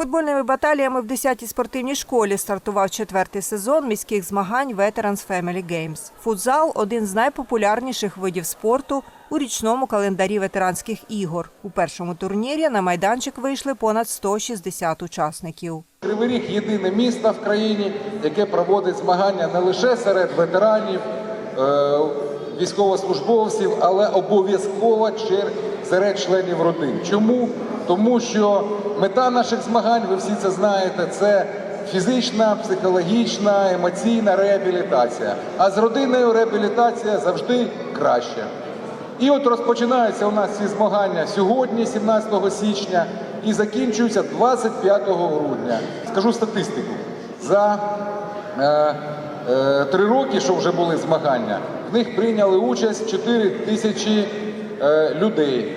Футбольними баталіями в 10-й спортивній школі стартував четвертий сезон міських змагань Veterans Family Games. Футзал – один з найпопулярніших видів спорту у річному календарі ветеранських ігор. У першому турнірі на майданчик вийшли понад 160 учасників. Кривий Ріг єдине місто в країні, яке проводить змагання не лише серед ветеранів, е, військовослужбовців, але обов'язково серед членів родин. Чому? Тому що мета наших змагань, ви всі це знаєте, це фізична, психологічна, емоційна реабілітація. А з родиною реабілітація завжди краща. І от розпочинаються у нас ці змагання сьогодні, 17 січня, і закінчуються 25 грудня. Скажу статистику. За е, три роки, що вже були змагання, в них прийняли участь 4 тисячі е, людей,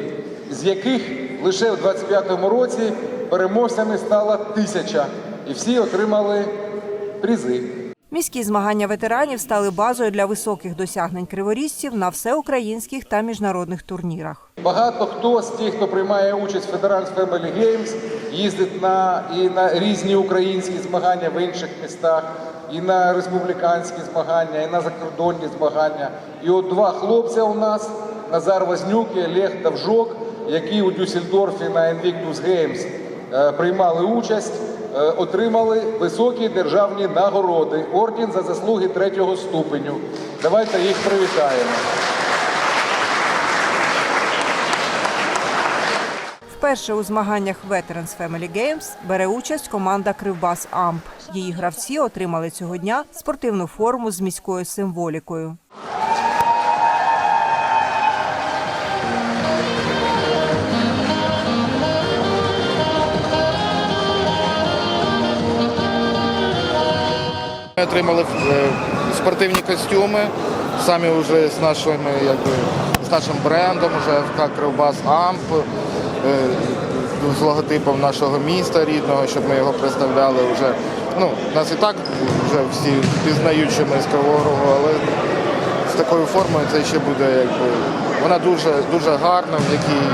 з яких лише в 25-му році переможцями стало тисяча. І всі отримали призи. Міські змагання ветеранів стали базою для високих досягнень криворізців на всеукраїнських та міжнародних турнірах. Багато хто з тих, хто приймає участь в Veterans Family Games, їздить на і на різні українські змагання в інших містах, і на республіканські змагання, і на закордонні змагання. І от два хлопця у нас Назар Вознюк і Олег Давжок, які у Дюссельдорфі на Invictus Games е, приймали участь, е, отримали високі державні нагороди, орден за заслуги третього ступеню. Давайте їх привітаємо. Вперше у змаганнях Veterans Family Games бере участь команда Кривбас Амп. Її гравці отримали цього дня спортивну форму з міською символікою. Ми отримали е, спортивні костюми, самі вже з нашими, якби, з нашим брендом, вже ФК Кривбас Амп, з логотипом нашого міста рідного, щоб ми його представляли вже. Ну, нас і так вже всі пізнають, що ми з Кривого Рогу, але з такою формою це ще буде якби. Вона дуже дуже гарна, в якій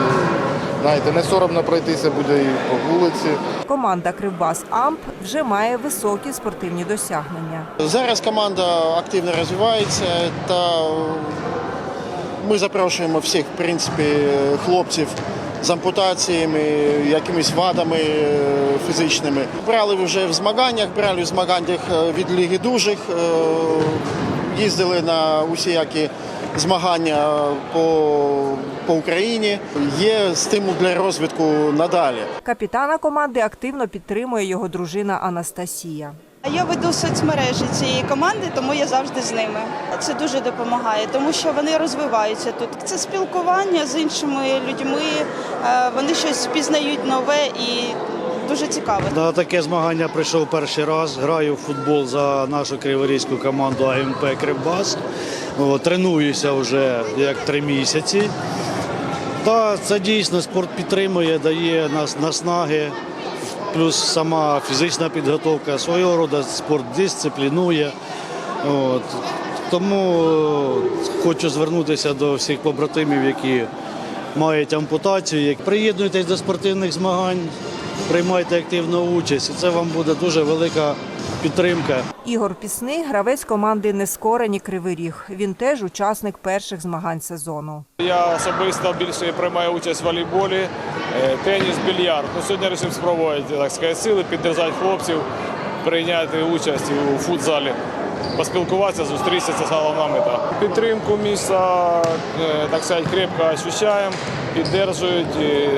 знаєте, не соромно пройтися буде і по вулиці. Команда Кривбас Амп вже має високі спортивні досягнення. Зараз команда активно розвивається та ми запрошуємо всіх, в принципі, хлопців з ампутаціями, якимись вадами е, фізичними. Брали вже в змаганнях, брали в змаганнях е, від Ліги дужих, е, їздили на усіякі змагання по, по Україні. Є стимул для розвитку надалі. Капітана команди активно підтримує його дружина Анастасія. Я веду соцмережі цієї команди, тому я завжди з ними. Це дуже допомагає, тому що вони розвиваються тут. Це спілкування з іншими людьми, е, вони щось пізнають нове і дуже цікаво. На таке змагання прийшов перший раз. Граю в футбол за нашу криворізьку команду АМП Кривбас. Тренуюся вже як три місяці. Та це дійсно спорт підтримує, дає нас наснаги, плюс сама фізична підготовка свого роду спорт дисциплінує. От. Тому е, хочу звернутися до всіх побратимів, які мають ампутацію. Приєднуйтесь до спортивних змагань, приймайте активну участь, і це вам буде дуже велика підтримка. Ігор Пісний – гравець команди Нескорені Кривий Ріг. Він теж учасник перших змагань сезону. Я особисто більше приймаю участь в волейболі, е, теніс, більярд. Ну, сьогодні вирішив спробувати так сказати, сили, підтримати хлопців, прийняти участь у футзалі, поспілкуватися, зустрітися це головна мета. Підтримку міста е, так сказати, крепко ощущаємо, підтримують, е,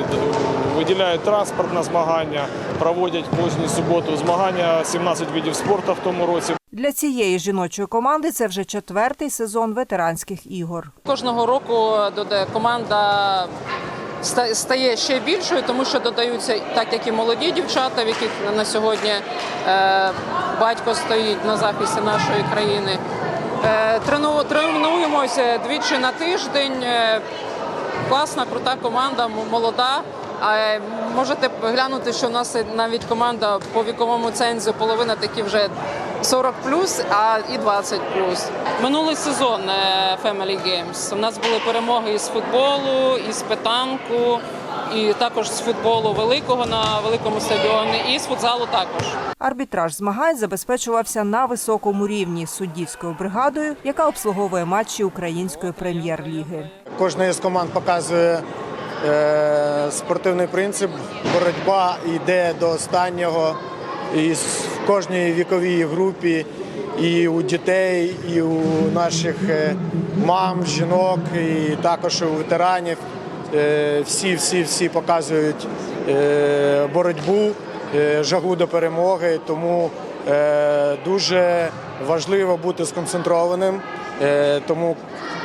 виділяють транспорт на змагання, проводять кожну суботу змагання, 17 видів спорту в тому році. Для цієї жіночої команди це вже четвертий сезон ветеранських ігор. Кожного року команда ста- стає ще більшою, тому що додаються так, як і молоді дівчата, в яких на сьогодні е, батько стоїть на захисті нашої країни. Е, тренуємося двічі на тиждень. Е, класна, крута команда, молода. А е, можете глянути, що у нас навіть команда по віковому цензу половина такі вже 40 а і 20 Минулий сезон е, Family Games. У нас були перемоги із футболу, із питанку, і також з футболу великого на великому стадіоні, і з футзалу також. Арбітраж змагань забезпечувався на високому рівні суддівською бригадою, яка обслуговує матчі української прем'єр-ліги. Кожна із команд показує спортивний принцип. Боротьба йде до останнього і в кожній віковій групі, і у дітей, і у наших е, мам, жінок, і також у ветеранів. Е, всі, всі, всі показують е, боротьбу, е, жагу до перемоги. Тому е, дуже важливо бути сконцентрованим. Е, тому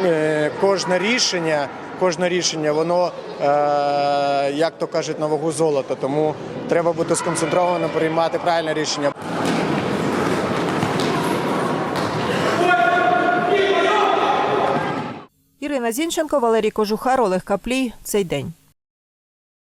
е, кожне рішення, кожне рішення, воно, е, як то кажуть, на вагу золота. Тому треба бути сконцентрованим, приймати правильне рішення. Ірина Зінченко, Валерій Кожухар, Олег Каплій. Цей день.